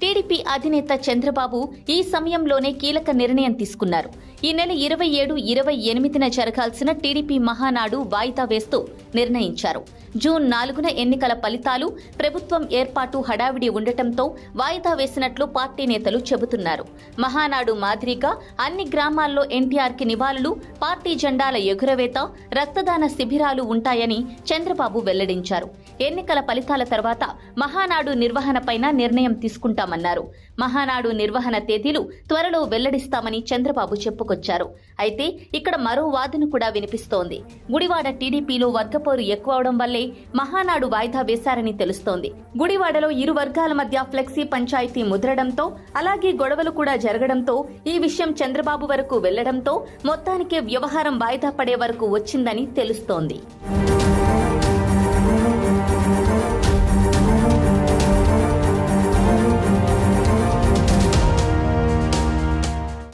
TDP అధినేత చంద్రబాబు ఈ సమయంలోనే కీలక నిర్ణయం తీసుకున్నారు. ఈ నెల ఇరవై ఏడు ఇరవై ఎనిమిదిన జరగాల్సిన టీడీపీ మహానాడు వాయిదా వేస్తూ నిర్ణయించారు. జూన్ నాలుగున ఎన్నికల ఫలితాలు ప్రభుత్వం ఏర్పాటు హడావిడి ఉండటంతో వాయిదా వేసినట్లు పార్టీ నేతలు చెబుతున్నారు. మహానాడు మాదిరిగా అన్ని గ్రామాల్లో ఎన్టీఆర్కి నివాళులు పార్టీ జెండాల ఎగురవేత రక్తదాన శిబిరాలు ఉంటాయని చంద్రబాబు వెల్లడించారు. ఎన్నికల ఫలితాల తర్వాత మహానాడు నిర్వహణపైన నిర్ణయం తీసుకుంటామన్నారు. మహానాడు నిర్వహణ తేదీలు త్వరలో వెల్లడిస్తామని చంద్రబాబు చెప్పుకొచ్చారు అయితే ఇక్కడ మరో వాదన కూడా వినిపిస్తోంది. గుడివాడ టీడీపీలో వర్గపోరు ఎక్కువవడం వల్లే మహానాడు వాయిదా వేశారని తెలుస్తోంది. గుడివాడలో ఇరు వర్గాల మధ్య ఫ్లెక్సీ పంచాయతీ ముద్రడంతో అలాగే గొడవలు కూడా జరగడంతో ఈ విషయం చంద్రబాబు వరకు వెళ్ళడంతో మొత్తానికి వ్యవహారం వాయిదా పడే వరకు వచ్చిందని తెలుస్తోంది.